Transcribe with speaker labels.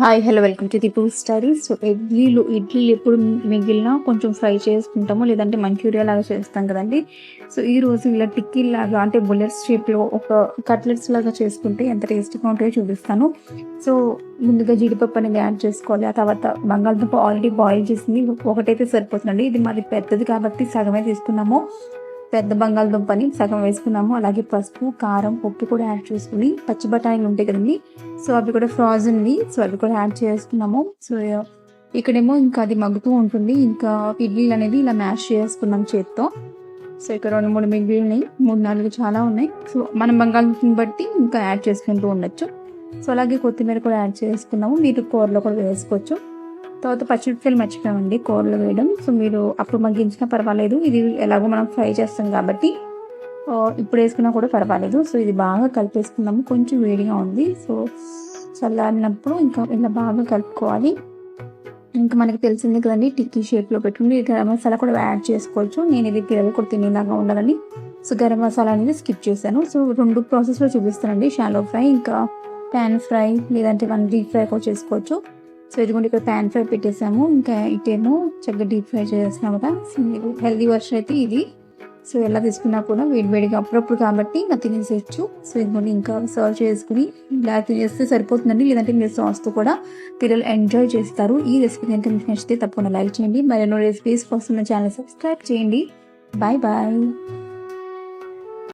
Speaker 1: Hi hello welcome to Deepu studies so ఇడ్లీలు ఇడ్లీలు ఎప్పుడు మిగిలినా కొంచెం ఫ్రై చేసుకుంటాము లేదంటే మంచూరియా లాగా చేస్తాం కదండి. సో ఈ రోజు ఇలా టిక్కీ లాగా అంటే బుల్లెట్స్ షేప్లో ఒక కట్లెట్స్ లాగా చేసుకుంటే ఎంత టేస్ట్గా ఉంటాయో చూపిస్తాను. సో ముందుగా జీడిపప్పు అనేది యాడ్ చేసుకోవాలి. ఆ తర్వాత బంగాళదుంప ఆల్రెడీ బాయిల్ చేసింది. ఒకటైతే సరిపోతుందండి. ఇది మాది పెద్దది కాబట్టి సగమే తీసుకున్నాము. పెద్ద బంగాళదుంపని సగం వేసుకున్నాము. అలాగే పసుపు కారం ఉప్పు కూడా యాడ్ చేసుకుని పచ్చి బఠానీలు ఉంటాయి కదండి. సో అవి కూడా ఫ్రాజన్వి సో అవి కూడా యాడ్ చేసుకున్నాము. సో ఇక్కడేమో ఇంకా అది మగ్గుతూ ఉంటుంది. ఇంకా ఇడ్లీలు అనేది ఇలా మ్యాష్ చేసుకున్నాం చేత్తో. సో ఇక్కడ రెండు మూడు మిగిలి ఉన్నాయి. మూడు నాలుగు చాలా ఉన్నాయి. సో మనం బంగాళదుంపని బట్టి ఇంకా యాడ్ చేసుకుంటూ ఉండొచ్చు. సో అలాగే కొత్తిమీర కూడా యాడ్ చేసుకున్నాము. మీరు కూరలో కూడా వేసుకోవచ్చు. తర్వాత పచ్చిమిరపకాయలు మర్చిపోయామండి కూరలో వేయడం. సో మీరు అప్పుడు మగ్గించినా పర్వాలేదు. ఇది ఎలాగో మనం ఫ్రై చేస్తాం కాబట్టి ఇప్పుడు వేసుకున్నా కూడా పర్వాలేదు. సో ఇది బాగా కలిపేసుకున్నాము కొంచెం వేడిగా ఉంది. సో చల్లారినప్పుడు ఇంకా ఇలా బాగా కలుపుకోవాలి. ఇంకా మనకి తెలిసింది కదండి టిక్కీ షేప్లో పెట్టుకుని గరం మసాలా కూడా యాడ్ చేసుకోవచ్చు. నేను ఇది పిల్లలు కూడా తినేలాగా ఉండాలని సో గరం మసాలా అనేది స్కిప్ చేశాను. సో రెండు ప్రాసెస్లో చూపిస్తానండి. షాలో ఫ్రై ఇంకా ప్యాన్ ఫ్రై లేదంటే మనం డీప్ ఫ్రై కూడా చేసుకోవచ్చు. సో ఇదిగోండి ఇక్కడ ప్యాన్ ఫ్రై పెట్టేసాము. ఇంకా ఇటేమో చక్కగా డీప్ ఫ్రై చేస్తున్నాం కదా. సో మీరు హెల్దీ వర్షన్ అయితే ఇది. సో ఎలా తీసుకున్నా కూడా వేడివేడిగా అప్పుడప్పుడు కాబట్టి ఇంకా తినేసేయచ్చు. సో ఇదిగోండి ఇంకా సర్వ్ చేసుకుని ఇలా తినేస్తే సరిపోతుందండి. లేదంటే మీరు సాస్తో కూడా పిల్లలు ఎంజాయ్ చేస్తారు. ఈ రెసిపీ కనుక మీకు నచ్చితే తప్పకుండా లైక్ చేయండి. మరెన్నో రెసిపీస్ కోసం ఛానల్ సబ్స్క్రైబ్ చేయండి. Bye bye